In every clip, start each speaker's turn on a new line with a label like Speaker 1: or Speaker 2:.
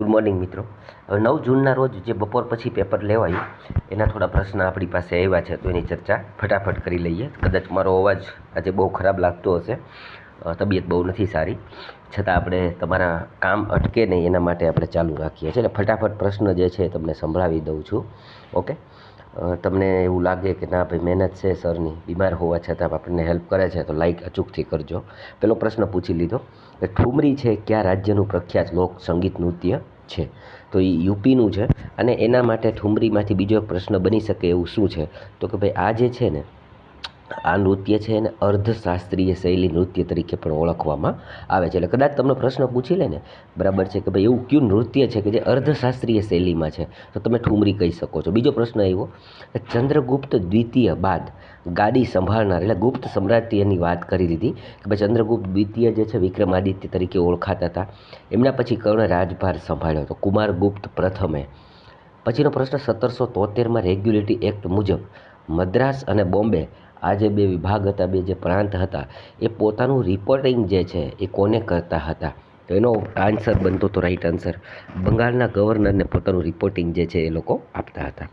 Speaker 1: Good morning મિત્રો. હવે નવ જૂનના રોજ જે બપોર પછી પેપર લેવાયું, એના થોડા પ્રશ્ન આપણી પાસે આવ્યા છે, તો એની ચર્ચા ફટાફટ કરી લઈએ. કદાચ મારો અવાજ આજે બહુ ખરાબ લાગતો હશે. તબિયત બહુ નથી સારી. છતાં આપણે તમારા કામ અટકે નહીં, એના માટે આપણે ચાલુ રાખીએ છીએ. એટલે ફટાફટ પ્રશ્ન જે છે તમને સંભળાવી દઉં છું. ઓકે? તમને એવું લાગે કે ના ભાઈ, મહેનત છે સરની, બીમાર હોવા છતાં આપણને હેલ્પ કરે છે, તો લાઈક અચૂકથી કરજો. પેલો પ્રશ્ન પૂછી લીધો. ઠુમરી છે કયા રાજ્યનું પ્રખ્યાત લોક સંગીત નૃત્ય છે. તો એ યુપીનું છે. અને એના માટે ઠુમરીમાંથી બીજો એક પ્રશ્ન બની શકે એવું શું છે? તો કે ભાઈ આ જે છે ને આ નૃત્ય છે એને અર્ધશાસ્ત્રીય શૈલી નૃત્ય તરીકે પણ ઓળખવામાં આવે છે. એટલે કદાચ તમને પ્રશ્ન પૂછી લે ને, બરાબર છે કે ભાઈ એવું કયું નૃત્ય છે કે જે અર્ધશાસ્ત્રીય શૈલીમાં છે? તો તમે ઠુમરી કહી શકો છો. બીજો પ્રશ્ન આવ્યો, કે ચંદ્રગુપ્ત દ્વિતીય બાદ ગાદી સંભાળનાર, એટલે ગુપ્ત સમ્રાટ્યની વાત કરી દીધી કે ભાઈ ચંદ્રગુપ્ત દ્વિતીય જે છે વિક્રમાદિત્ય તરીકે ઓળખાતા હતા. એમના પછી કર્ણ રાજભાર સંભાળ્યો હતો, કુમારગુપ્ત પ્રથમે. પછીનો પ્રશ્ન સત્તરસો તોતેરમાં રેગ્યુલેટરી એક્ટ મુજબ મદ્રાસ અને બોમ્બે આ જે બે વિભાગ હતા, બે જે પ્રાંત હતા, એ પોતાનું રિપોર્ટિંગ જે છે, એ કોને કરતા હતા? તો એનો આન્સર બનતો હતો રાઈટ આન્સર બંગાળના ગવર્નરને પોતાનું રિપોર્ટિંગ જે છે, એ લોકો આપતા હતા.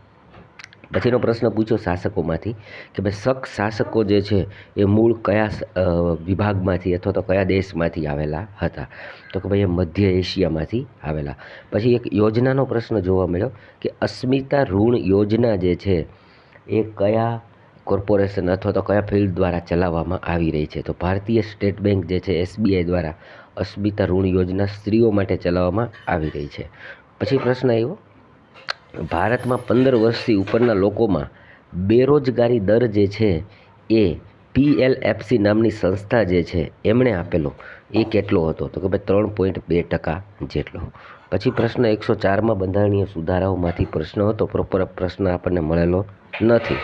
Speaker 1: પછીનો પ્રશ્ન પૂછ્યો શાસકોમાંથી કે ભાઈ, શક શાસકો જે છે, એ મૂળ કયા વિભાગમાંથી અથવા તો કયા દેશમાંથી આવેલા હતા? તો કે ભાઈ, એ મધ્ય એશિયામાંથી આવેલા. પછી એક યોજનાનો પ્રશ્ન જોવા મળ્યો કે અસ્મિતા ઋણ યોજના જે છે, એ કયા કોર્પોરેશન અથવા તો કયા ફિલ્ડ દ્વારા ચલાવવામાં આવી રહી છે? તો ભારતીય સ્ટેટ બેંક જે છે, એસબીઆઈ દ્વારા અસ્મિતા ઋણ યોજના સ્ત્રીઓ માટે ચલાવવામાં આવી રહી છે. પછી પ્રશ્ન આવ્યો. ભારતમાં પંદર વર્ષથી ઉપરના લોકોમાં બેરોજગારી દર જે છે એ પીએલએફસી નામની સંસ્થા જે છે, એમણે આપેલો. એ કેટલો હતો? તો કે ભાઈ ત્રણ પોઈન્ટ બે ટકા જેટલો. પછી પ્રશ્ન એકસો ચારમાં બંધારણીય સુધારાઓમાંથી પ્રશ્ન હતો. પ્રોપર પ્રશ્ન આપણને મળેલો નથી.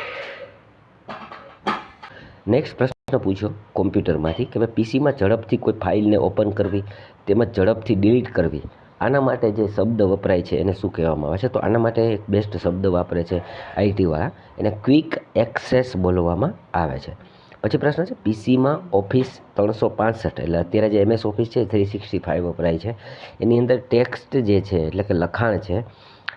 Speaker 1: નેક્સ્ટ પ્રશ્ન પૂછ્યો કોમ્પ્યુટરમાંથી કે ભાઈ પીસીમાં ઝડપથી કોઈ ફાઇલને ઓપન કરવી, તેમજ ઝડપથી ડિલીટ કરવી, આના માટે જે શબ્દ વપરાય છે એને શું કહેવામાં આવે છે? તો આના માટે એક બેસ્ટ શબ્દ વાપરે છે આઈટીવાળા. એને ક્વિક એક્સેસ બોલવામાં આવે છે. પછી પ્રશ્ન છે, પીસીમાં ઓફિસ ત્રણસો પાંસઠ, એટલે અત્યારે જે એમએસ ઓફિસ છે થ્રી સિક્સટી ફાઇવ વપરાય છે. એની અંદર ટેક્સ્ટ જે છે, એટલે કે લખાણ છે,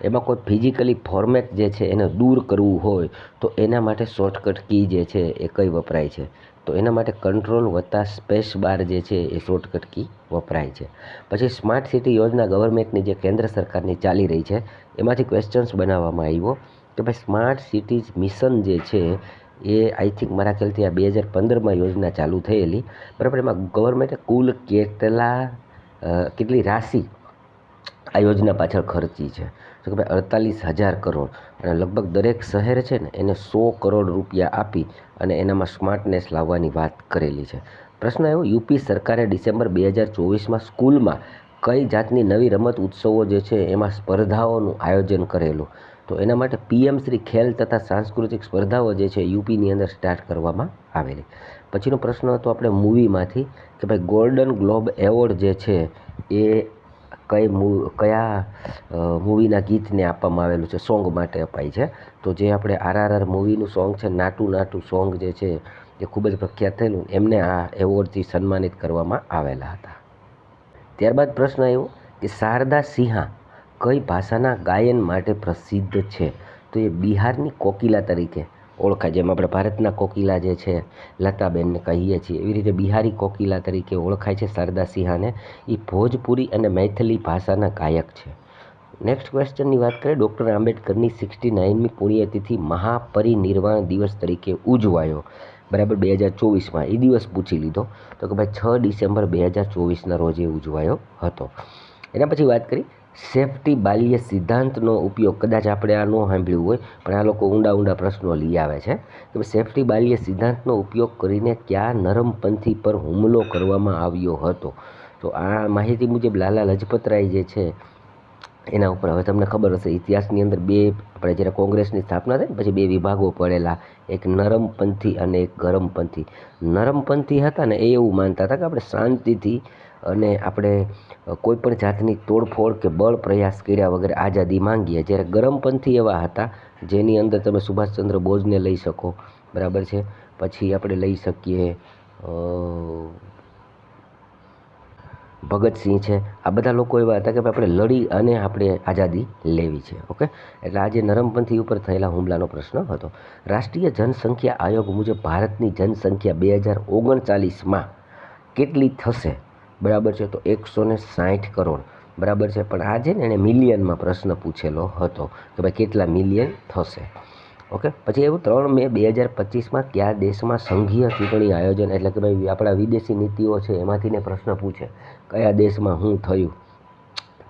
Speaker 1: એમાં કોઈ ફિઝિકલી ફોર્મેટ જે છે, એને દૂર કરવું હોય, તો એના માટે શોર્ટકટ કી જે છે, એ કઈ વપરાય છે? તો એના માટે કંટ્રોલ વત્તા સ્પેસ બાર જે છે, એ શોર્ટકટ કી વપરાય છે. પછી સ્માર્ટ સિટી યોજના ગવર્મેન્ટની જે કેન્દ્ર સરકારની ચાલી રહી છે, એમાંથી ક્વેશ્ચન્સ બનાવવામાં આવ્યો. કે ભાઈ સ્માર્ટ સિટીઝ મિશન જે છે એ આઈ થિંક મારા ખ્યાલથી આ બે હજાર પંદરમાં યોજના ચાલુ થયેલી. બરાબર, એમાં ગવર્મેન્ટે કુલ કેટલા કેટલી રાશિ આ યોજના પાછળ ખર્ચી છે? તો કે ભાઈ અડતાલીસ હજાર કરોડ અને લગભગ દરેક શહેર છે ને એને સો કરોડ રૂપિયા આપી અને એનામાં સ્માર્ટનેસ લાવવાની વાત કરેલી છે. પ્રશ્ન એવો યુપી સરકારે ડિસેમ્બર બે હજાર ચોવીસમાં સ્કૂલમાં કઈ જાતની નવી રમત ઉત્સવો જે છે એમાં સ્પર્ધાઓનું આયોજન કરેલું? તો એના માટે પીએમ શ્રી ખેલ તથા સાંસ્કૃતિક સ્પર્ધાઓ જે છે યુપીની અંદર સ્ટાર્ટ કરવામાં આવેલી. પછીનો પ્રશ્ન હતો આપણે મૂવીમાંથી કે ભાઈ ગોલ્ડન ગ્લોબ એવોર્ડ જે છે એ કઈ મૂ, કયા મૂવીના ગીતને આપવામાં આવેલું છે, સોંગ માટે અપાય છે. તો જે આપણે આરઆરઆર મૂવીનું સોંગ છે, નાટુ નાટુ સોંગ જે છે એ ખૂબ જ પ્રખ્યાત થયેલું, એમને આ એવોર્ડથી સન્માનિત કરવામાં આવેલા હતા. ત્યારબાદ પ્રશ્ન આવ્યો કે શારદા સિંહા કઈ ભાષાના ગાયન માટે પ્રસિદ્ધ છે? તો એ બિહારની કોકિલા તરીકે ઓળખાય, જેમ આપણે ભારતના કોકિલા જે છે, લતાબેનને કહીએ છીએ, એવી રીતે બિહારી કોકિલા તરીકે ઓળખાય છે શારદા સિંહાને. એ ભોજપુરી અને મૈથિલી ભાષાના ગાયક છે. નેક્સ્ટ ક્વેશ્ચનની વાત કરીએ ડૉક્ટર આંબેડકરની સિક્સટી નાઇનમી પુણ્યતિથિ મહાપરિનિર્વાણ દિવસ તરીકે ઉજવાયો. બરાબર બે હજાર ચોવીસમાં એ દિવસ પૂછી લીધો. તો કે ભાઈ, છ ડિસેમ્બર બે હજાર ચોવીસના રોજે ઉજવાયો હતો. એના પછી વાત કરી સેફટી બાલ્ય સિદ્ધાંતનો ઉપયોગ કદાચ આપણે આ ન સાંભળ્યું હોય, પણ આ લોકો ઊંડા ઊંડા પ્રશ્નો લઈ આવે છે કે સેફટી બાલ્ય સિદ્ધાંતનો ઉપયોગ કરીને કયા નરમપંથી પર હુમલો કરવામાં આવ્યો હતો. તો આ માહિતી મુજબ લાલા લજપતરાય જે છે, એના ઉપર હવે તમને ખબર હશે, ઇતિહાસની અંદર બે, આપણે જ્યારે કોંગ્રેસની સ્થાપના થઈ પછી બે વિભાગો પડેલા, એક નરમપંથી અને એક ગરમપંથી. નરમપંથી હતા ને એ એવું માનતા હતા કે આપણે શાંતિથી અને આપણે કોઈપણ જાતની તોડફોડ કે બળ પ્રયાસ કર્યા વગર આઝાદી માંગીએ. જ્યારે ગરમપંથી એવા હતા, જેની અંદર તમે સુભાષચંદ્ર બોઝને લઈ શકો. બરાબર છે? પછી આપણે લઈ શકીએ ભગતસિંહ છે. આ બધા લોકો એવા હતા કે આપણે લડી અને આપણે આઝાદી લેવી છે. ઓકે? એટલે આજે નરમપંથી ઉપર થયેલા હુમલાનો પ્રશ્ન હતો. રાષ્ટ્રીય જનસંખ્યા આયોગ મુજબ ભારતની જનસંખ્યા બે હજાર ઓગણચાલીસમાં કેટલી થશે? બરાબર છે? તો એકસો ને સાઠ કરોડ. બરાબર છે? પણ આ છે ને એણે મિલિયનમાં પ્રશ્ન પૂછેલો હતો કે ભાઈ કેટલા મિલિયન થશે? ઓકે? પછી એવું ત્રણ મે બે હજાર પચીસમાં કયા દેશમાં સંઘીય ચૂંટણી આયોજન એટલે કે ભાઈ આપણા વિદેશી નીતિઓ છે એમાંથી ને પ્રશ્ન પૂછે કયા દેશમાં શું થયું?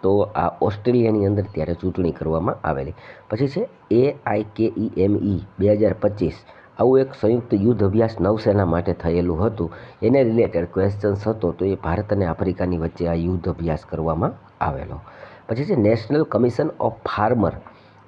Speaker 1: તો આ ઓસ્ટ્રેલિયાની અંદર ત્યારે ચૂંટણી કરવામાં આવેલી. પછી છે એ આઈ કે ઈ એમ ઈ બે હજાર પચીસ. આવું એક સંયુક્ત યુદ્ધ અભ્યાસ નૌસેના માટે થયેલું હતું. એને રિલેટેડ ક્વેશ્ચન્સ હતો, તો એ ભારત અને આફ્રિકાની વચ્ચે આ યુદ્ધ અભ્યાસ કરવામાં આવેલો. પછી છે નેશનલ કમિશન ઓફ ફાર્મર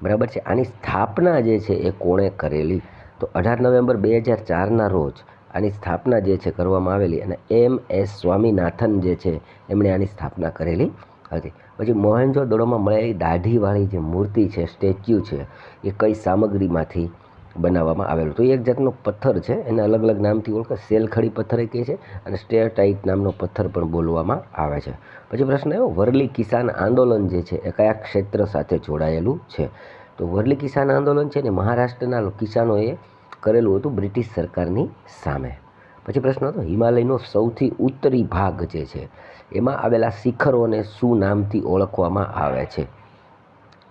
Speaker 1: બરાબર છે? આની સ્થાપના જે છે એ કોણે કરેલી? તો અઢાર નવેમ્બર બે હજાર ચારના રોજ આની સ્થાપના જે છે કરવામાં આવેલી અને એમ એસ સ્વામીનાથન જે છે એમણે આની સ્થાપના કરેલી હતી. પછી મોહેન્જો દડોમાં મળેલી દાઢીવાળી જે મૂર્તિ છે, સ્ટેચ્યુ છે, એ કઈ સામગ્રીમાંથી બનાવવામાં આવેલું તો એક જાતનો પથ્થર છે. એને અલગ અલગ નામથી ઓળખે. સેલખડી પથ્થર કહે છે અને સ્ટેટાઇટ નામનો પથ્થર પણ બોલવામાં આવે છે. પછી પ્રશ્ન એવો વરલી કિસાન આંદોલન જે છે એ કયા ક્ષેત્ર સાથે જોડાયેલું છે? તો વરલી કિસાન આંદોલન છે ને મહારાષ્ટ્રના કિસાનોએ કરેલું હતું બ્રિટિશ સરકારની સામે. પછી પ્રશ્ન હતો, હિમાલયનો સૌથી ઉત્તરી ભાગ જે છે, એમાં આવેલા શિખરોને શું નામથી ઓળખવામાં આવે છે?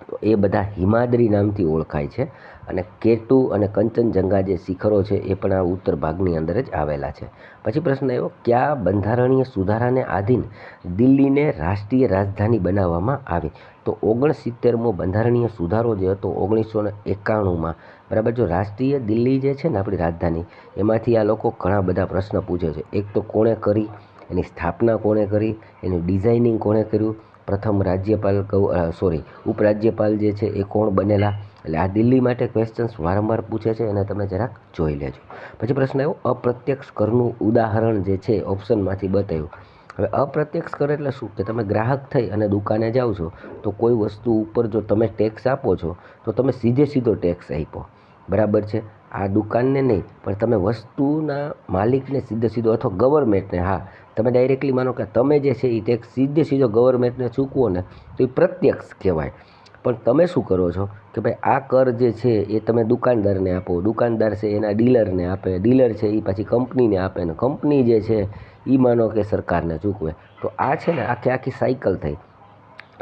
Speaker 1: તો એ બધા હિમાદ્રી નામથી ઓળખાય છે અને કેટુ અને કંચનજંગા જે શિખરો છે એ પણ આ ઉત્તર ભાગની અંદર જ આવેલા છે. પછી પ્રશ્ન આવ્યો, કયા બંધારણીય સુધારાને આધીન દિલ્હીને રાષ્ટ્રીય રાજધાની બનાવવામાં આવી? તો ઓગણસિત્તેરમો બંધારણીય સુધારો જે હતો ઓગણીસો ને એકાણુંમાં બરાબર જો રાષ્ટ્રીય દિલ્હી જે છે ને આપણી રાજધાની, એમાંથી આ લોકો ઘણા બધા પ્રશ્ન પૂછે છે. એક તો કોણે કરી, એની સ્થાપના કોણે કરી, એનું ડિઝાઇનિંગ કોણે કર્યું પ્રથમ રાજ્યપાલ સોરી ઉપરાજ્યપાલ જે છે એ કોણ બનેલા? એટલે આ દિલ્હી માટે ક્વેશ્ચન્સ વારંવાર પૂછે છે અને તમે જરાક જોઈ લેજો. પછી પ્રશ્ન આવ્યો, અપ્રત્યક્ષ કરનું ઉદાહરણ જે છે ઓપ્શનમાંથી બતાવ્યું. હવે અપ્રત્યક્ષ કર એટલે શું? કે તમે ગ્રાહક થઈ અને દુકાને જાઓ છો, તો કોઈ વસ્તુ ઉપર જો તમે ટેક્સ આપો છો, તો તમે સીધે સીધો ટેક્સ આપ્યો. બરાબર છે? આ દુકાનને નહીં, પણ તમે વસ્તુના માલિકને સીધે સીધો અથવા ગવર્મેન્ટને હા તમે ડાયરેક્ટલી માનો કે તમે જે છે એ ટેક્સ સીધે સીધો ગવર્મેન્ટને ચૂકવો ને તો એ પ્રત્યક્ષ કહેવાય. પણ તમે શું કરો છો? કે ભાઈ આ કર જે છે એ તમે દુકાનદારને આપો. દુકાનદાર છે એના ડીલરને આપે. ડીલર છે એ પછી કંપનીને આપે ને કંપની જે છે એ માનો કે સરકારને ચૂકવે. તો આ છે ને આખી આખી સાયકલ થઈ.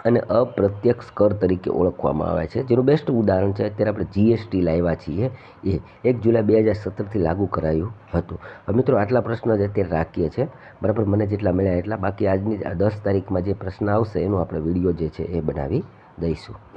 Speaker 1: અને અપ્રત્યક્ષ કર તરીકે ઓળખવામાં આવે છે. જેનું બેસ્ટ ઉદાહરણ છે, અત્યારે આપણે જીએસટી લાવ્યા છીએ. એ એક જુલાઈ બે હજાર સત્તરથી લાગુ કરાયું હતું. હવે મિત્રો, આટલા પ્રશ્નો જ અત્યારે રાખીએ છીએ બરાબર, મને જેટલા મળ્યા એટલા. બાકી આજની દસ તારીખમાં જે પ્રશ્ન આવશે, એનો આપણે વીડિયો જે છે, એ બનાવી દઈશું.